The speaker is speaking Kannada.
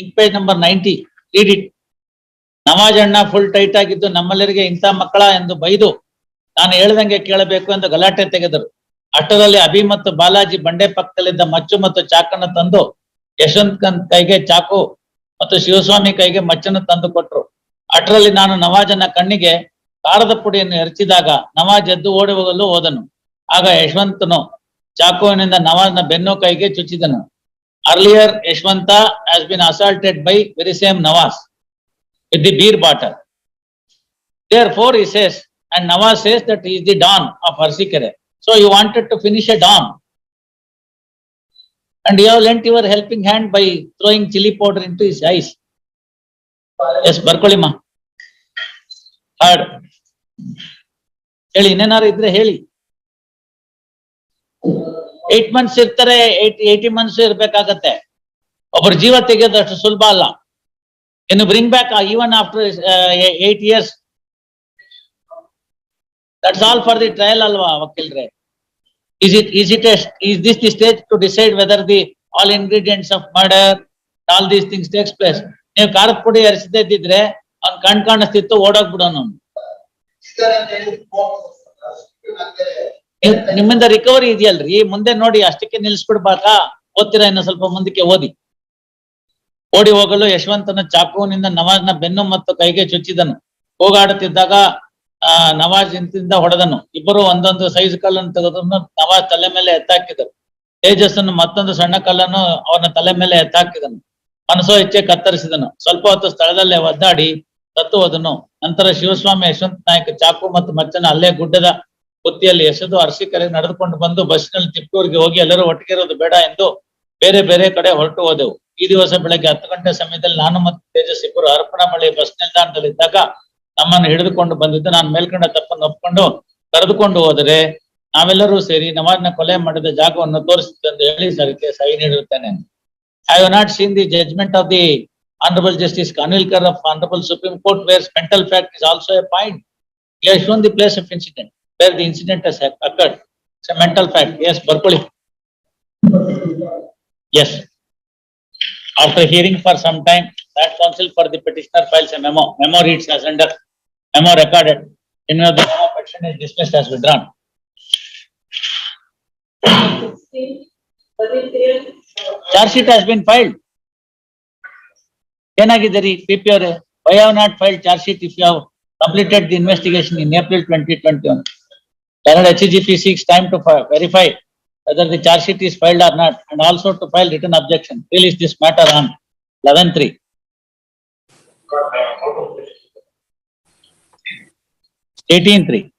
Ink page number ninety read it Nawaz ಅಣ್ಣ ಫುಲ್ ಟೈಟ್ ಆಗಿದ್ದು ನಮ್ಮೆಲ್ಲರಿಗೆ ಇಂಥ ಮಕ್ಕಳ ಎಂದು ಬೈದು ನಾನು ಹೇಳ್ದಂಗೆ ಕೇಳಬೇಕು ಎಂದು ಗಲಾಟೆ ತೆಗೆದರು. ಅಷ್ಟರಲ್ಲಿ ಅಭಿ ಮತ್ತು ಬಾಲಾಜಿ ಬಂಡೆ ಪಕ್ಕದಲ್ಲಿದ್ದ ಮಚ್ಚು ಮತ್ತು ಚಾಕನ್ನು ತಂದು ಯಶವಂತ್ ಕೈಗೆ ಚಾಕು ಮತ್ತು ಶಿವಸ್ವಾಮಿ ಕೈಗೆ ಮಚ್ಚನ್ನು ತಂದು ಕೊಟ್ರು. ಅಷ್ಟರಲ್ಲಿ ನಾನು ನವಾಜನ ಕಣ್ಣಿಗೆ ಕಾರದ ಪುಡಿಯನ್ನು ಎರಚಿದಾಗ ನವಾಜ್ ಎದ್ದು ಓಡಿ ಹೋಗಲು ಹೋದನು. ಆಗ ಯಶವಂತನು ಚಾಕುವಿನಿಂದ ನವಾಜ್ನ ಬೆನ್ನು ಕೈಗೆ ಚುಚ್ಚಿದನು. Earlier Yashwant has been assaulted by very same Nawaz with the beer bottle. Therefore, he says, and Nawaz says that he is the Don of Arsikere. So you wanted to finish a Don. And you have lent your helping hand by throwing chili powder into his eyes. Yes, ಬರ್ಕೊಳ್ಳಿಮ್ಮ. Heard. ಹೇಳಿ ಇನ್ನೇನಾರು ಇದ್ರೆ ಹೇಳಿ. ಏಟ್ ಮಂತ್ಸ್ ಇರ್ತಾರೆ ಏಟ್ ಏಯ್ಟಿ ಮಂತ್ಸ್ ಇರ್ಬೇಕಾಗತ್ತೆ. ಒಬ್ರು ಜೀವ ತೆಗೆಯೋದು ಅಷ್ಟು ಸುಲಭ ಅಲ್ಲ. ಇನ್ನು bring back even after eight years that's all for the trial ಅಲ್ವಾ, ವಕೀಲ್ರೆ? ಇಸ್ ಇಟ್ ಈಸ್ ಇಟ್ ಎಸ್ಟ್ is this the stage to decide whether the all ingredients of murder all these things takes place ನೀವು ಕಾರದ ಪುಡಿ ಇದ್ದಿದ್ರೆ, ಅವ್ನ್ ಕಣ್ ಕಾಣಿಸ್ತಿತ್ತು, ಓಡೋಗ್ಬಿಡೋನು. ನಿಮ್ಮಿಂದ ರಿಕವರಿ ಇದೆಯಲ್ರಿ? ಮುಂದೆ ನೋಡಿ, ಅಷ್ಟಕ್ಕೆ ನಿಲ್ಸ್ಬಿಡ್ಬೇಕಾ ಓದ್ತೀರಾ ಇನ್ನು ಸ್ವಲ್ಪ ಮುಂದಕ್ಕೆ ಓದಿ. ಓಡಿ ಹೋಗಲು ಯಶವಂತನ ಚಾಕುವಿನಿಂದ ನವಾಜ್ನ ಬೆನ್ನು ಮತ್ತು ಕೈಗೆ ಚುಚ್ಚಿದನು. ಹೋಗಾಡುತ್ತಿದ್ದಾಗ ಆ, ನವಾಜ್ ಇಂತಿಂದ ಹೊಡೆದನು. ಇಬ್ಬರು ಒಂದೊಂದು ಸೈಜ್ ಕಲ್ಲನ್ನು ತೆಗೆದನ್ನು ನವಾಜ್ ತಲೆ ಮೇಲೆ ಎತ್ತಾಕಿದರು. ತೇಜಸ್ಸನ್ನು ಮತ್ತೊಂದು ಸಣ್ಣ ಕಲ್ಲನ್ನು ಅವನ ತಲೆ ಮೇಲೆ ಎತ್ತಾಕಿದನು. ಮನಸೋ ಇಚ್ಛೆ ಕತ್ತರಿಸಿದನು. ಸ್ವಲ್ಪ ಹೊತ್ತು ಸ್ಥಳದಲ್ಲೇ ಒದ್ದಾಡಿ, ಸತ್ತು ಹೋದನು. ನಂತರ ಶಿವಸ್ವಾಮಿ ಯಶವಂತ ನಾಯಕ ಚಾಕು ಮತ್ತು ಮಚ್ಚನ ಅಲ್ಲೇ ಗುಡ್ಡದ ಬುತ್ತಿಯಲ್ಲಿ ಎಸೆದು ಕರೆ ನಡೆದುಕೊಂಡು ಬಂದು ಬಸ್ನಲ್ಲಿ ತಿಪ್ಪೂರಿಗೆ ಹೋಗಿ ಎಲ್ಲರೂ ಒಟ್ಟಿಗೆ ಇರೋದು ಬೇಡ ಎಂದು ಬೇರೆ ಬೇರೆ ಕಡೆ ಹೊರಟು ಹೋದೆವು. ಈ ದಿವಸ ಬೆಳಗ್ಗೆ ಹತ್ತು ಗಂಟೆ ಸಮಯದಲ್ಲಿ ನಾನು ಮತ್ತು ತೇಜಸ್ ಇಬ್ಬರು ಅರ್ಪಣಾ ಬಳಿ ಬಸ್ ನಿಲ್ದಾಣದಲ್ಲಿ ಇದ್ದಾಗ ನಮ್ಮನ್ನು ಹಿಡಿದುಕೊಂಡು ಬಂದಿದ್ದು ನಾನು ಮೇಲ್ಕಂಡ ತಪ್ಪನ್ನು ಒಪ್ಕೊಂಡು ಕರೆದುಕೊಂಡು ಹೋದರೆ ನಾವೆಲ್ಲರೂ ಸೇರಿ ನವಾಜ್ನ ಕೊಲೆ ಮಾಡಿದ ಜಾಗವನ್ನು ತೋರಿಸುತ್ತೆ ಎಂದು ಹೇಳಿ ಸರಿಗೆ ಸಹಿ ನೀಡಿರುತ್ತೇನೆ. I have not seen the judgment of the honourable justice Khanwilkar of honourable Supreme Court where mental fact is also a point He has shown the place of incident, where the incident has occurred. It's a mental fact. Yes, Berkeley. Yes. After hearing for some time, that counsel for the petitioner files a memo. Memo reads as under. Memo recorded. In which the memo petition is dismissed as withdrawn. Charge sheet has been filed. Can I get the PPR? Why have not filed charge sheet if you have completed the investigation in April 2021. Standard HGP seeks time to verify whether the charge sheet is filed or not and also to file written objection. Release this matter on 11.3. Eighteen three.